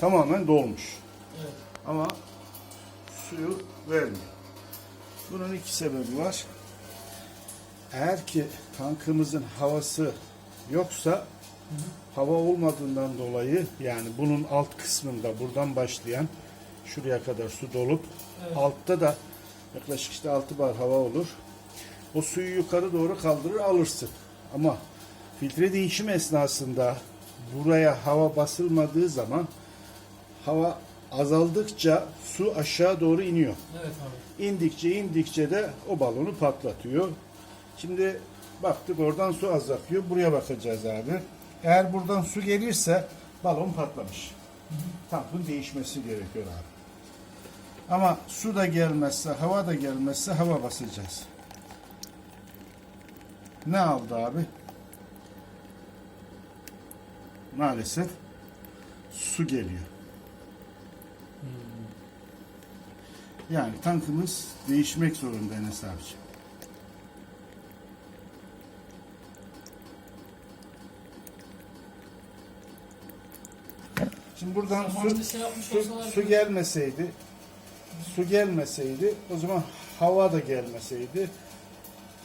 tamamen dolmuş. Evet. Ama suyu vermiyor. Bunun iki sebebi var. Eğer ki tankımızın havası yoksa hava olmadığından dolayı yani bunun alt kısmında buradan başlayan şuraya kadar su dolup Evet. altta da yaklaşık işte 6 bar hava olur. O suyu yukarı doğru kaldırır alırsın. Ama filtre değişim esnasında buraya hava basılmadığı zaman hava azaldıkça su aşağı doğru iniyor. Evet abi. İndikçe indikçe de o balonu patlatıyor. Şimdi baktık oradan su az akıyor. Buraya bakacağız abi. Eğer buradan su gelirse balon patlamış. Tankın değişmesi gerekiyor abi. Ama su da gelmezse, hava da gelmezse hava basacağız. Ne aldı abi? Maalesef su geliyor. Yani tankımız değişmek zorunda Enes abiciğim. Şimdi buradan su, şey su, su gelmeseydi, su gelmeseydi, o zaman hava da gelmeseydi,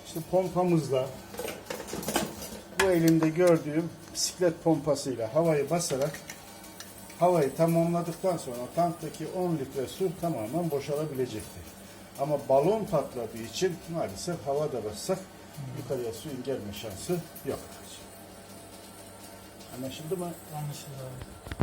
işte pompamızla, bu elimde gördüğüm bisiklet pompasıyla havayı basarak havayı tamamladıktan sonra tanktaki 10 litre su tamamen boşalabilecekti. Ama balon patladığı için maalesef hava da bassak yukarıya suyun gelme şansı yok. Anlaşıldı mı? Anlaşıldı.